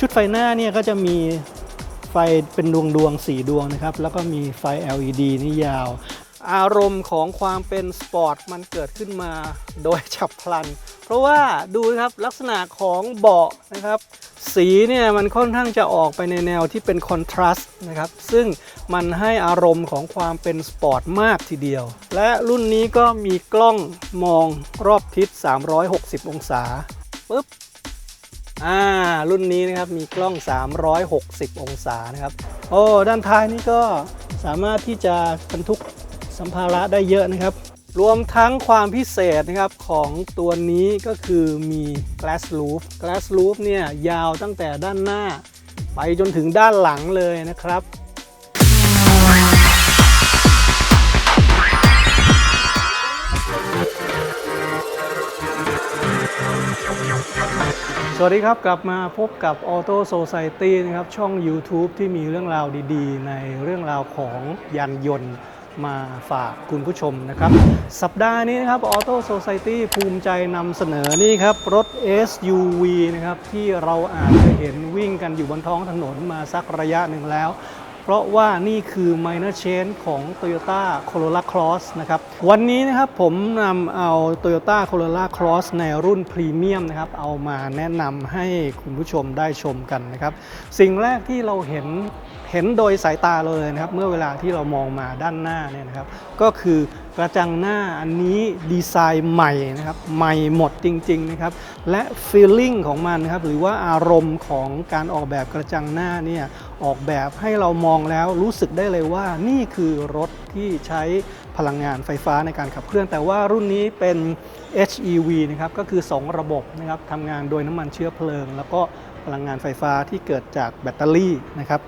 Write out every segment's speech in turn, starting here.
ชุดไฟหน้าเนี่ยก็จะมีไฟเป็นดวงดวงๆสีดวงนะครับ แล้วก็มีไฟ LED นี่ยาว อารมณ์ของความเป็นสปอร์ตมันเกิดขึ้นมาโดยฉับพลัน เพราะว่าดูนะครับลักษณะของเบาะนะครับ สีเนี่ยมันค่อนข้างจะออกไปในแนวที่เป็นคอนทราสต์นะครับ ซึ่งมันให้อารมณ์ของความเป็นสปอร์ตมากทีเดียว และรุ่นนี้ก็มีกล้องมองรอบทิศ 360 องศาปุ๊บ อ่ารุ่นนี้นะครับมีกล้อง 360 องศานะครับ โอ้ด้านท้ายนี่ก็สามารถที่จะบรรทุกสัมภาระได้เยอะนะครับ รวมทั้งความพิเศษนะครับของตัวนี้ก็คือมี glass roof glass roof เนี่ยยาวตั้งแต่ด้านหน้า ไปจนถึงด้านหลังเลยนะครับ สวัสดีครับ กลับมาพบกับ Auto Society นะครับ ช่อง YouTube ที่มีเรื่องราวดีๆ ในเรื่องราวของยานยนต์มาฝากคุณผู้ชมนะครับ สัปดาห์นี้นะครับ Auto Society ภูมิใจนำเสนอนี่ครับ รถ SUV นะครับ ที่เราอาจจะเห็นวิ่งกันอยู่บนท้องถนนมาสักระยะหนึ่งแล้ว เพราะว่านี่คือ minor change ของ Toyota Corolla Cross นะครับ วันนี้นะครับผมนำเอา Toyota Corolla Cross ในรุ่นพรีเมียมนะครับ เอามาแนะนำให้คุณผู้ชมได้ชมกันนะครับ สิ่งแรกที่เราเห็นเห็นโดยสายตาเราเลยนะครับ เมื่อเวลาที่เรามองมาด้านหน้าเนี่ยนะครับ ก็คือ กระจังหน้าอันนี้ดีไซน์ใหม่นะครับใหม่หมดจริงๆนะครับและฟีลลิ่งของมันนะครับหรือว่าอารมณ์ของการออกแบบกระจังหน้าเนี่ยออกแบบให้เรามองแล้วรู้สึกได้เลยว่านี่คือรถที่ใช้พลังงานไฟฟ้าในการขับเคลื่อน แต่ว่ารุ่นนี้เป็น HEV นะครับก็คือ 2 ระบบนะครับทำงานโดยน้ำมันเชื้อเพลิง แล้วก็พลังงานไฟฟ้าที่เกิดจากแบตเตอรี่นะครับ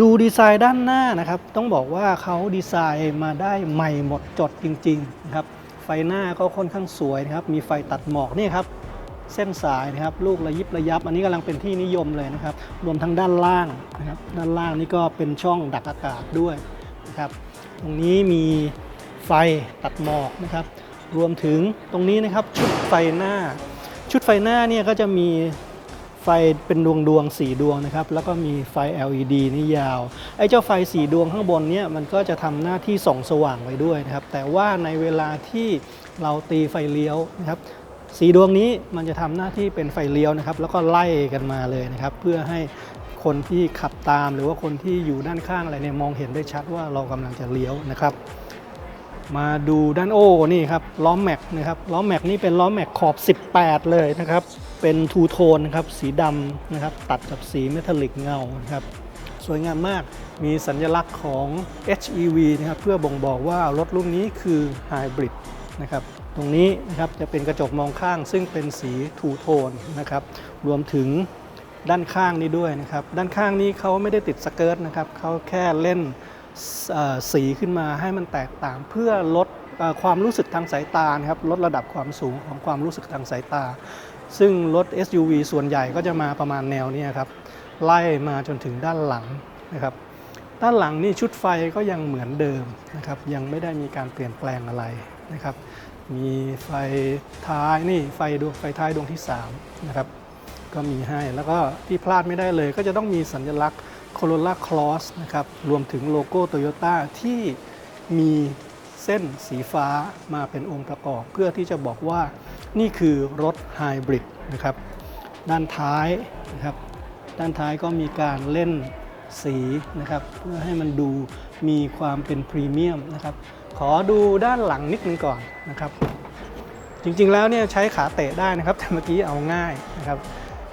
ดูดีไซน์ด้านหน้านะครับ ต้องบอกว่าเขาดีไซน์มาได้ใหม่หมดจดจริงๆนะครับ ไฟหน้าก็ค่อนข้างสวยนะครับ มีไฟตัดหมอกนี่ครับ เส้นสายนะครับ ลูกระยิบระยับ อันนี้กำลังเป็นที่นิยมเลยนะครับ รวมทั้งด้านล่างนะครับ ด้านล่างนี่ก็เป็นช่องดักอากาศด้วยนะครับ ตรงนี้มีไฟตัดหมอกนะครับ รวมถึงตรงนี้นะครับชุดไฟหน้า ชุดไฟหน้าเนี่ยก็จะมี ฟเป็นดวงดวงๆสีดวงนะครับ แล้วก็มีไฟ LED นี่ยาว ไอ้เจ้าไฟสีดวงข้างบนเนี่ยมันก็จะทำหน้าที่ส่องสว่างไว้ด้วยนะครับ แต่ว่าในเวลาที่เราตีไฟเลี้ยวนะครับสีดวงนี้มันจะทำหน้าที่เป็นไฟเลี้ยวนะครับ แล้วก็ไล่กันมาเลยนะครับ เพื่อให้คนที่ขับตามหรือว่าคนที่อยู่ด้านข้างอะไรเนี่ยมองเห็นได้ชัดว่าเรากำลังจะเลี้ยวนะครับ มาดูด้านโอ้นี่ครับล้อแม็กนะครับล้อแม็กนี่เป็นล้อแม็กขอบ 18 เลยนะครับ เป็นทูโทนนะครับสีดำนะครับตัดกับสีเมทัลลิกเงานะครับสวยงามมากมีสัญลักษณ์ของ HEV นะครับเพื่อบ่งบอกว่ารถรุ่นนี้คือไฮบริดนะครับตรงนี้นะครับจะเป็นกระจกมองข้างซึ่งเป็นสีทูโทนนะครับรวมถึงด้านข้างนี้ด้วยนะครับด้านข้างนี้เขาไม่ได้ติดสเกิร์ตนะครับเขาแค่เล่น สีขึ้นมาให้มันแตกต่างเพื่อลดอความรู้สึกทางสายตานะครับลดระดับความสูงของความรู้สึกทางสายตา ซึ่งรถ SUV ส่วนใหญ่ก็จะมาประมาณแนวนี้ครับไล่มาจนถึงด้านหลังนะครับด้านหลังนี่ชุดไฟก็ยังเหมือนเดิมนะครับยังไม่ได้มีการเปลี่ยนแปลงอะไรนะครับมีไฟท้ายนี่ไฟดวงไฟท้ายดวงที่3นะครับก็มีให้แล้วก็ที่พลาดไม่ได้เลยก็จะต้องมีสัญลักษณ์ Corolla Cross นะครับ รวมถึงโลโก้ Toyota ที่มีเส้นสีฟ้ามาเป็นองค์ประกอบ เพื่อที่จะบอกว่านี่คือรถไฮบริดนะครับ ด้านท้ายนะครับ ด้านท้ายก็มีการเล่นสีนะครับ เพื่อให้มันดูมีความเป็นพรีเมียมนะครับ ขอดูด้านหลังนิดนึงก่อนนะครับ จริงๆแล้วเนี่ยใช้ขาเตะได้นะครับ แต่เมื่อกี้เอาง่ายนะครับ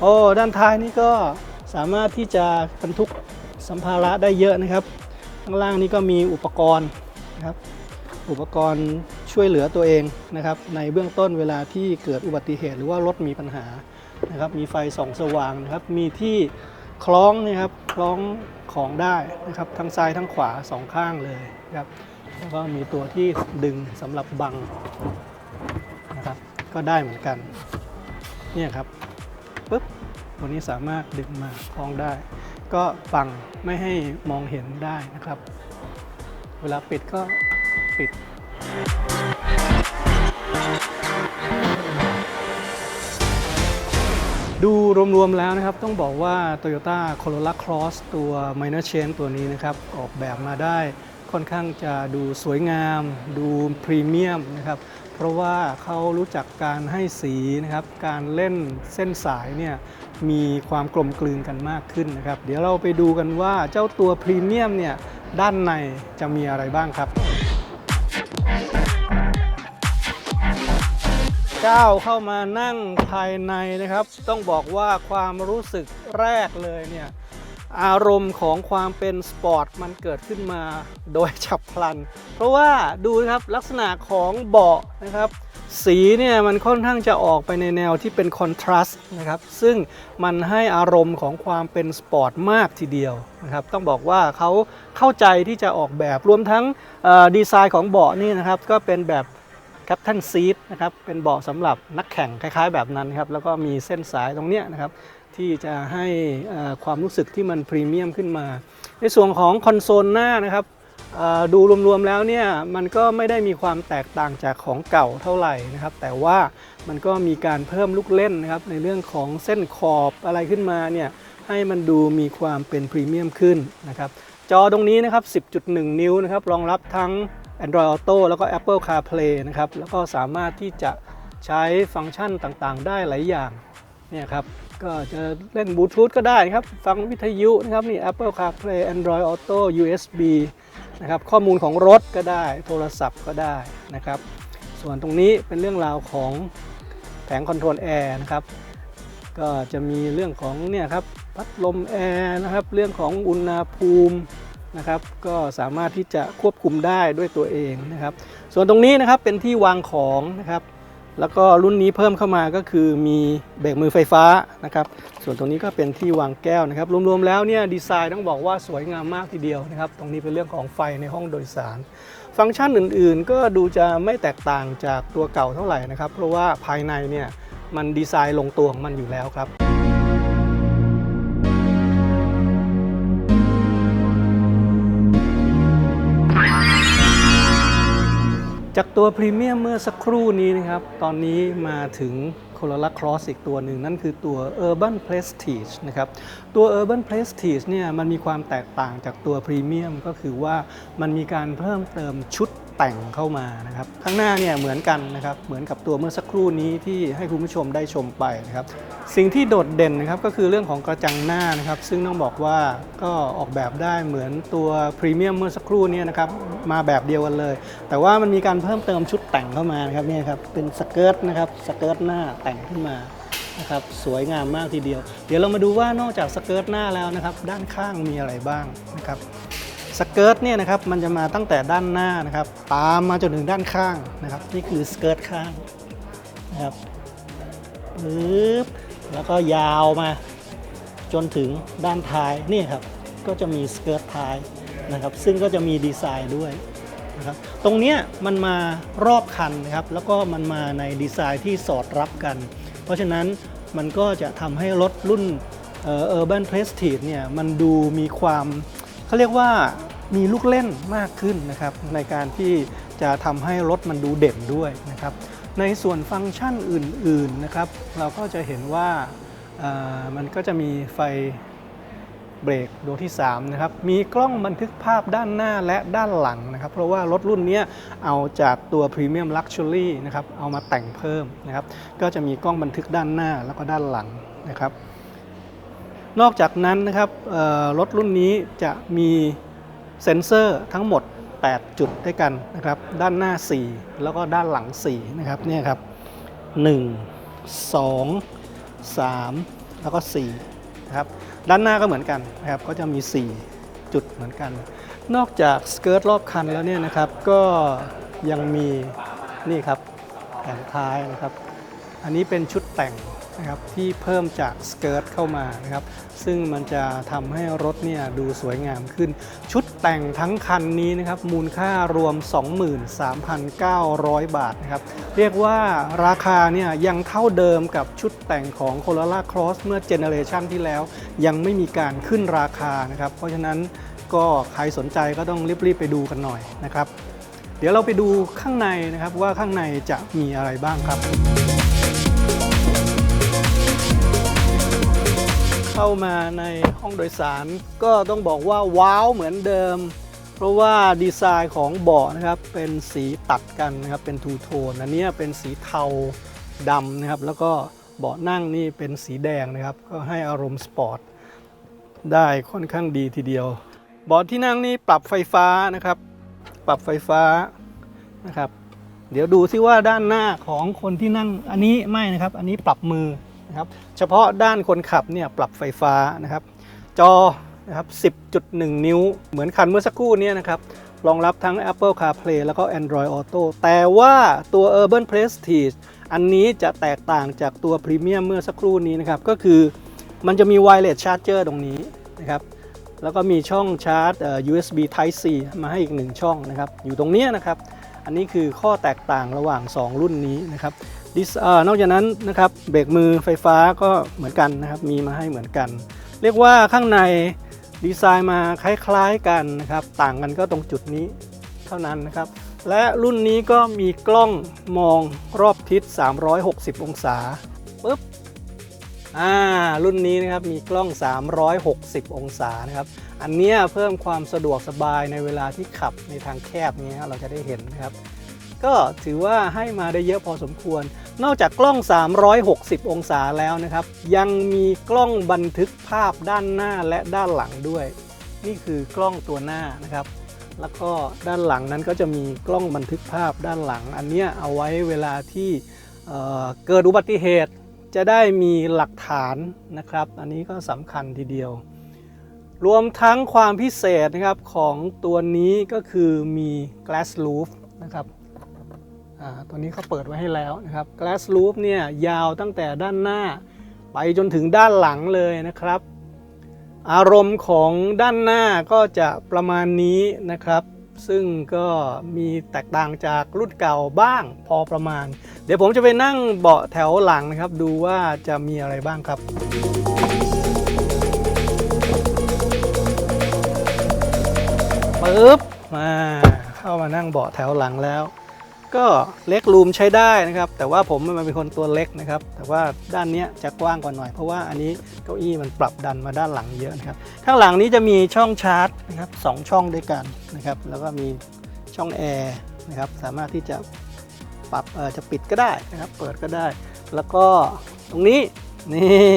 โอ้ ด้านท้ายนี่ก็ สามารถที่จะบรรทุกสัมภาระได้เยอะนะครับ ข้างล่างนี่ก็มีอุปกรณ์นะครับ อุปกรณ์ช่วยเหลือตัวเองนะครับ ในเบื้องต้นเวลาที่เกิดอุบัติเหตุหรือว่ารถมีปัญหานะครับ มีไฟส่องสว่างนะครับ มีที่คล้องนะครับ คล้องของได้นะครับ ทั้งซ้ายทั้งขวาสองข้างเลยนะครับ แล้วก็มีตัวที่ดึงสำหรับบังนะครับ ก็ได้เหมือนกัน เนี่ยครับปุ๊บ ตัวนี้สามารถดึงมาคล้องได้ ก็บังไม่ให้มองเห็นได้นะครับ เวลาปิดก็ปิด ดูรวมๆแล้วนะครับ ต้องบอกว่า Toyota Corolla Cross ตัว Minor Chain ตัวนี้นะครับ ออกแบบมาได้ค่อนข้างจะดูสวยงาม ดูพรีเมียมนะครับ เพราะว่าเขารู้จักการให้สีนะครับ การเล่นเส้นสายเนี่ย มีความกลมกลืนกันมากขึ้นนะครับ เดี๋ยวเราไปดูกันว่าเจ้าตัวพรีเมียมเนี่ยด้านในจะมีอะไรบ้างครับก้าวเข้ามานั่งภายในนะครับ ต้องบอกว่าความรู้สึกแรกเลยเนี่ย อารมณ์ของความเป็นสปอร์ตมันเกิดขึ้นมาโดยฉับพลัน เพราะว่าดูนะครับลักษณะของเบาะนะครับ สีเนี่ยมันค่อนข้างจะออกไปในแนวที่เป็นคอนทราสต์นะครับ ซึ่งมันให้อารมณ์ของความเป็นสปอร์ตมากทีเดียวนะครับ ต้องบอกว่าเขาเข้าใจที่จะออกแบบรวมทั้งดีไซน์ของเบาะนี่นะครับ ก็เป็นแบบแคป t ันซีทนะครับเป็นเบาะสำหรับนักแข่งคล้ายๆแบบนั้นครับแล้วก็มีเส้นสายตรงเนี้ยนะครับ ที่จะให้ความรู้สึกที่มันพรีเมียมขึ้นมา ในส่วนของคอนโซลหน้านะครับดูรวมๆแล้วเนี่ยมันก็ไม่ได้มีความแตกต่างจากของเก่าเท่าไหร่นะครับ แต่ว่ามันก็มีการเพิ่มลูกเล่นนะครับในเรื่องของเส้นขอบอะไรขึ้นมาเนี่ยให้มันดูมีความเป็นพรีเมียมขึ้นนะครับจอตรงนี้นะครับ 10.1 นิ้วนะครับรองรับทั้ง Android Auto แล้วก็ Apple CarPlay นะครับแล้วก็สามารถที่จะใช้ฟังก์ชันต่างๆ ได้หลายอย่างเนี่ยครับ ก็จะเล่นบลูทูธก็ได้ครับ ฟังวิทยุนะครับนี่ Apple CarPlay Android Auto USB นะครับข้อมูลของรถก็ได้โทรศัพท์ก็ได้นะครับ ส่วนตรงนี้เป็นเรื่องราวของแผงคอนโทรลแอร์นะครับก็จะมีเรื่องของเนี่ยครับพัดลมแอร์นะครับเรื่องของอุณหภูมินะครับ ก็สามารถที่จะควบคุมได้ด้วยตัวเองนะครับ ส่วนตรงนี้นะครับเป็นที่วางของนะครับ แล้วก็รุ่นนี้เพิ่มเข้ามาก็คือมีเบรกมือไฟฟ้านะครับ ส่วนตรงนี้ก็เป็นที่วางแก้วนะครับ รวมๆแล้วเนี่ยดีไซน์ต้องบอกว่าสวยงามมากทีเดียวนะครับ ตรงนี้เป็นเรื่องของไฟในห้องโดยสาร ฟังก์ชันอื่นๆ ก็ดูจะไม่แตกต่างจากตัวเก่าเท่าไหร่นะครับ เพราะว่าภายในเนี่ยมันดีไซน์ลงตัวของมันอยู่แล้วครับ จากตัวพรีเมียมเมื่อสักครู่นี้นะครับ ตอนนี้มาถึง Corolla Cross อีกตัวหนึ่ง นั่นคือตัว Urban Prestige นะครับ ตัว Urban Prestige เนี่ยมันมีความแตกต่างจากตัวพรีเมียมก็คือว่ามันมีการเพิ่มเติมชุด แต่งเข้ามานะครับข้างหน้าเนี่ยเหมือนกันนะครับเหมือนกับตัวเมื่อสักครู่นี้ที่ให้คุณผู้ชมได้ชมไปนะครับสิ่งที่โดดเด่นนะครับก็คือเรื่องของกระจังหน้านะครับ ซึ่งต้องบอกว่าก็ออกแบบได้เหมือนตัวพรีเมียมเมื่อสักครู่นี้นะครับมาแบบเดียวกันเลย แต่ว่ามันมีการเพิ่มเติมชุดแต่งเข้ามานะครับนี่ครับเป็นสเกิร์ตนะครับสเกิร์ตหน้าแต่งขึ้นมานะครับสวยงามมากทีเดียว เดี๋ยวเรามาดูว่านอกจากสเกิร์ตหน้าแล้วนะครับ ด้านข้างมีอะไรบ้างนะครับ สเกิร์ตเนี่ยนะครับมันจะมาตั้งแต่ด้านหน้านะครับ ตามมาจนถึงด้านข้างนะครับ นี่คือสเกิร์ตข้างนะครับปึ๊บแล้วก็ยาวมาจนถึงด้านท้ายนี่ครับก็จะมีสเกิร์ตท้ายนะครับ ซึ่งก็จะมีดีไซน์ด้วยนะครับตรงเนี้ยมันมารอบคันนะครับ แล้วก็มันมาในดีไซน์ที่สอดรับกัน เพราะฉะนั้นมันก็จะทำให้รถรุ่นเออ Urban Prestige เนี่ยมันดูมีความเขาเรียกว่า มีลูกเล่นมากขึ้นนะครับในการที่จะทำให้รถมันดูเด่นด้วยนะครับในส่วนฟังก์ชันอื่นๆนะครับเราก็จะเห็นว่ามันก็จะมีไฟเบรกดวงที่3นะครับมีกล้องบันทึกภาพด้านหน้าและด้านหลังนะครับ เพราะว่ารถรุ่นนี้เอาจากตัว Premium Luxury นะครับเอามาแต่งเพิ่มนะครับ ก็จะมีกล้องบันทึกด้านหน้าแล้วก็ด้านหลังนะครับ นอกจากนั้นนะครับรถรุ่นนี้จะมี เซ็นเซอร์ทั้งหมด 8 จุดด้วยกันนะครับ ด้านหน้า 4 แล้วก็ด้านหลัง 4 นะครับเนี่ยครับ 1 2 3 แล้วก็4นะครับด้านหน้าก็เหมือนกันนะครับก็จะมี 4 จุดเหมือนกัน นอกจากสเกิร์ตรอบคันแล้วเนี่ยนะครับก็ยังมีนี่ครับแผงท้ายนะครับ อันนี้เป็นชุดแต่ง นะครับที่เพิ่มจากสเกิร์ตเข้ามานะครับซึ่งมันจะทำให้รถเนี่ยดูสวยงามขึ้น ชุดแต่งทั้งคันนี้นะครับมูลค่ารวม 23,900 บาทนะครับเรียกว่าราคาเนี่ยยังเท่าเดิมกับชุดแต่งของ Corolla Cross เมื่อเจเนอเรชันที่แล้ว ยังไม่มีการขึ้นราคานะครับเพราะฉะนั้นก็ใครสนใจก็ต้องรีบๆไปดูกันหน่อยนะครับเดี๋ยวเราไปดูข้างในนะครับว่าข้างในจะมีอะไรบ้างครับ เข้ามาในห้องโดยสาร ก็ต้องบอกว่าว้าวเหมือนเดิม เพราะว่าดีไซน์ของเบาะนะครับเป็นสีตัดกันนะครับเป็นทูโทนอันนี้เป็นสีเทาดำนะครับ แล้วก็เบาะนั่งนี่เป็นสีแดงนะครับ ก็ให้อารมณ์สปอร์ตได้ค่อนข้างดีทีเดียวเบาะที่นั่งนี่ปรับไฟฟ้านะครับ ปรับไฟฟ้านะครับ เดี๋ยวดูซิว่าด้านหน้าของคนที่นั่งอันนี้ไม่นะครับ อันนี้ปรับมือ นะครับเฉพาะด้านคนขับเนี่ยปรับไฟฟ้านะครับ จอนะครับ10.1 นิ้ว เหมือนคันเมื่อสักครู่เนี้นะครับรองรับทั้ง Apple CarPlay แล้วก็ Android Auto แต่ว่าตัว Urban Prestige อันนี้จะแตกต่างจากตัว Premium เมื่อสักครู่นี้นะครับ ก็คือมันจะมี Wireless Charger ตรงนี้นะครับ แล้วก็มีช่องชาร์จ USB Type C มาให้อีกหนึ่งช่องนะครับ อยู่ตรงนี้นะครับ อันนี้คือข้อแตกต่างระหว่าง 2 รุ่นนี้นะครับ ดิสนอกจากนั้นนะครับเบรกมือไฟฟ้าก็เหมือนกันนะครับมีมาให้เหมือนกัน เรียกว่าข้างในดีไซน์มาคล้ายๆกันนะครับต่างกันก็ตรงจุดนี้เท่านั้นนะครับ และรุ่นนี้ก็มีกล้องมองรอบทิศ 360 องศาปึ๊บอ่ารุ่นนี้นะครับมีกล้อง 360 องศานะครับอันเนี้ยเพิ่มความสะดวกสบายในเวลาที่ขับในทางแคบเนี้ยเราจะได้เห็นนะครับ ก็ถือว่าให้มาได้เยอะพอสมควร นอกจากกล้อง 360 องศาแล้วนะครับ ยังมีกล้องบันทึกภาพด้านหน้าและด้านหลังด้วย นี่คือกล้องตัวหน้านะครับ แล้วก็ด้านหลังนั้นก็จะมีกล้องบันทึกภาพด้านหลัง อันเนี้ยเอาไว้เวลาที่เเกิดอุบัติเหตุจะได้มีหลักฐานนะครับ อันนี้ก็สำคัญทีเดียว รวมทั้งความพิเศษนะครับของตัวนี้ก็คือมี glass roof นะครับ ตัวนี้เขาเปิดไว้ให้แล้วนะครับ glass roof เนี่ยยาวตั้งแต่ด้านหน้า ไปจนถึงด้านหลังเลยนะครับ อารมณ์ของด้านหน้าก็จะประมาณนี้นะครับ ซึ่งก็มีแตกต่างจากรุ่นเก่าบ้างพอประมาณ เดี๋ยวผมจะไปนั่งเบาะแถวหลังนะครับ ดูว่าจะมีอะไรบ้างครับปึ๊บมาเข้ามานั่งเบาะแถวหลังแล้ว ก็เล็กรูมใช้ได้นะครับ แต่ว่าผมมันเป็นคนตัวเล็กนะครับ แต่ว่าด้านนี้จะกว้างกว่าหน่อย เพราะว่าอันนี้เก้าอี้มันปรับดันมาด้านหลังเยอะนะครับข้างหลังนี้จะมีช่องชาร์จนะครับสองช่องด้วยกันนะครับ แล้วก็มีช่องแอร์นะครับ สามารถที่จะปรับเออจะปิดก็ได้นะครับ เปิดก็ได้ แล้วก็ตรงนี้นี่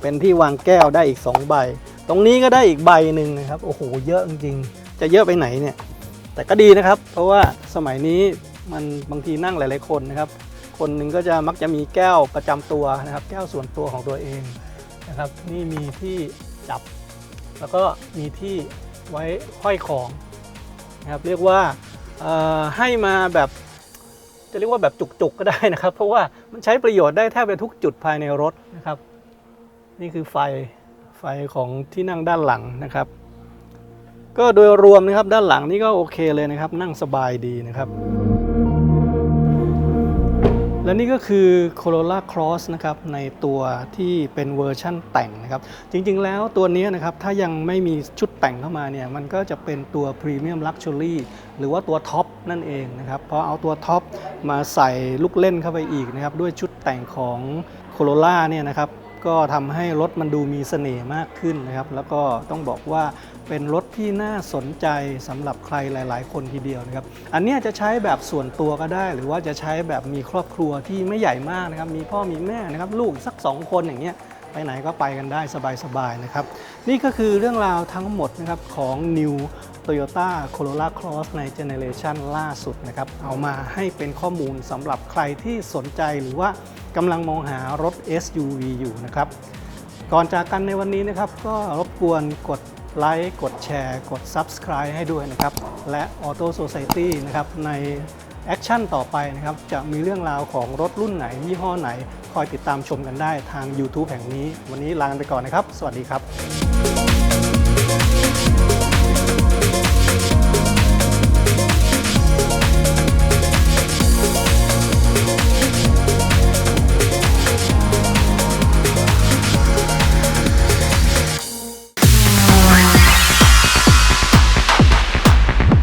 เป็นที่วางแก้วได้อีก 2 ใบ ตรงนี้ก็ได้อีกใบหนึ่งนะครับ โอ้โห เยอะจริงๆ จะเยอะไปไหนเนี่ย แต่ก็ดีนะครับ เพราะว่าสมัยนี้ มันบางทีนั่งหลายๆคนนะครับ คนหนึ่งก็จะมักจะมีแก้วประจำตัวนะครับ แก้วส่วนตัวของตัวเองนะครับ นี่มีที่จับ แล้วก็มีที่ไว้ห้อยของนะครับเรียกว่าให้มาแบบจะเรียกว่าแบบจุกๆก็ได้นะครับ เพราะว่ามันใช้ประโยชน์ได้แทบจะทุกจุดภายในรถนะครับ นี่คือไฟไฟของที่นั่งด้านหลังนะครับ ก็โดยรวมนะครับด้านหลังนี่ก็โอเคเลยนะครับ นั่งสบายดีนะครับ และนี่ก็คือ Corolla Cross นะครับในตัวที่เป็นเวอร์ชั่นแต่งนะครับ จริงๆแล้วตัวนี้นะครับถ้ายังไม่มีชุดแต่งเข้ามาเนี่ยมันก็จะเป็นตัว Premium Luxury หรือว่าตัวท็อปนั่นเองนะครับพอเอาตัวท็อปมาใส่ลูกเล่นเข้าไปอีกนะครับด้วยชุดแต่งของ Corolla เนี่ยนะครับก็ทำให้รถมันดูมีเสน่ห์มากขึ้นนะครับ แล้วก็ต้องบอกว่า เป็นรถที่น่าสนใจสำหรับใครหลาย ๆ คนทีเดียวนะครับ อันนี้จะใช้แบบส่วนตัวก็ได้ หรือว่าจะใช้แบบมีครอบครัวที่ไม่ใหญ่มากนะครับ มีพ่อมีแม่นะครับ ลูกสัก 2 คนอย่างเงี้ยไปไหนก็ไปกันได้สบาย ๆ นะครับ นี่ก็คือเรื่องราวทั้งหมดนะครับของ New Toyota Corolla Cross ในเจเนเรชันล่าสุดนะครับ เอามาให้เป็นข้อมูลสำหรับใครที่สนใจหรือว่ากำลังมองหารถ SUV อยู่นะครับ ก่อนจากกันในวันนี้นะครับ ก็รบกวนกด ไลค์กดแชร์ กด Subscribe ให้ด้วยนะครับ และ Auto Society นะครับ ในแอคชั่นต่อไปนะครับ จะมีเรื่องราวของรถรุ่นไหน ยี่ห้อไหน คอยติดตามชมกันได้ทาง YouTube แห่งนี้ วันนี้ลากันไปก่อนนะครับ สวัสดีครับ